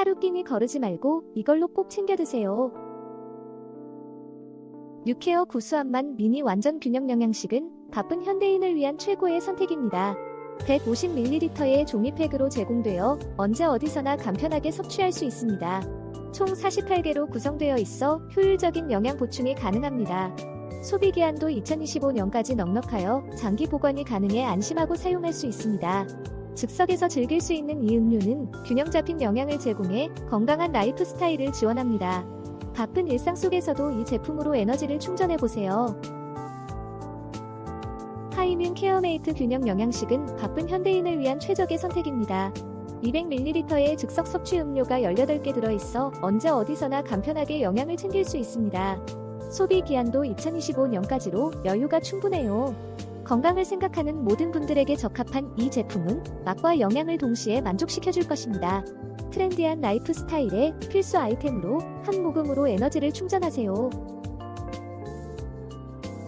하루 끼니 거르지 말고 이걸로 꼭 챙겨 드세요. 뉴케어 구수함만 미니 완전 균형 영양식은 바쁜 현대인을 위한 최고의 선택입니다. 150ml의 종이팩으로 제공되어 언제 어디서나 간편하게 섭취할 수 있습니다. 총 48개로 구성되어 있어 효율적인 영양 보충이 가능합니다. 소비 기한도 2025년까지 넉넉하여 장기 보관이 가능해 안심하고 사용할 수 있습니다. 즉석에서 즐길 수 있는 이 음료는 균형 잡힌 영양을 제공해 건강한 라이프 스타일을 지원합니다. 바쁜 일상 속에서도 이 제품으로 에너지를 충전해 보세요. 하이뮨 케어메이트 균형 영양식은 바쁜 현대인을 위한 최적의 선택입니다. 200ml의 즉석 섭취 음료가 18개 들어있어 언제 어디서나 간편하게 영양을 챙길 수 있습니다. 소비 기한도 2025년까지로 여유가 충분해요. 건강을 생각하는 모든 분들에게 적합한 이 제품은 맛과 영양을 동시에 만족시켜줄 것입니다. 트렌디한 라이프 스타일의 필수 아이템으로 한 모금으로 에너지를 충전하세요.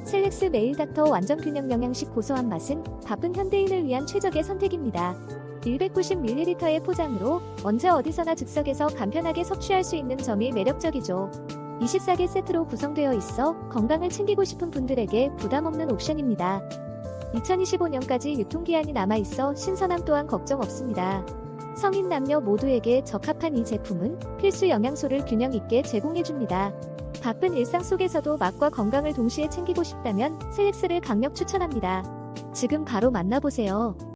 셀렉스 메일 닥터 완전 균형 영양식 고소한 맛은 바쁜 현대인을 위한 최적의 선택입니다. 190ml의 포장으로 언제 어디서나 즉석에서 간편하게 섭취할 수 있는 점이 매력적이죠. 24개 세트로 구성되어 있어 건강을 챙기고 싶은 분들에게 부담 없는 옵션입니다. 2025년까지 유통기한이 남아있어 신선함 또한 걱정 없습니다. 성인 남녀 모두에게 적합한 이 제품은 필수 영양소를 균형 있게 제공해줍니다. 바쁜 일상 속에서도 맛과 건강을 동시에 챙기고 싶다면 셀렉스를 강력 추천합니다. 지금 바로 만나보세요.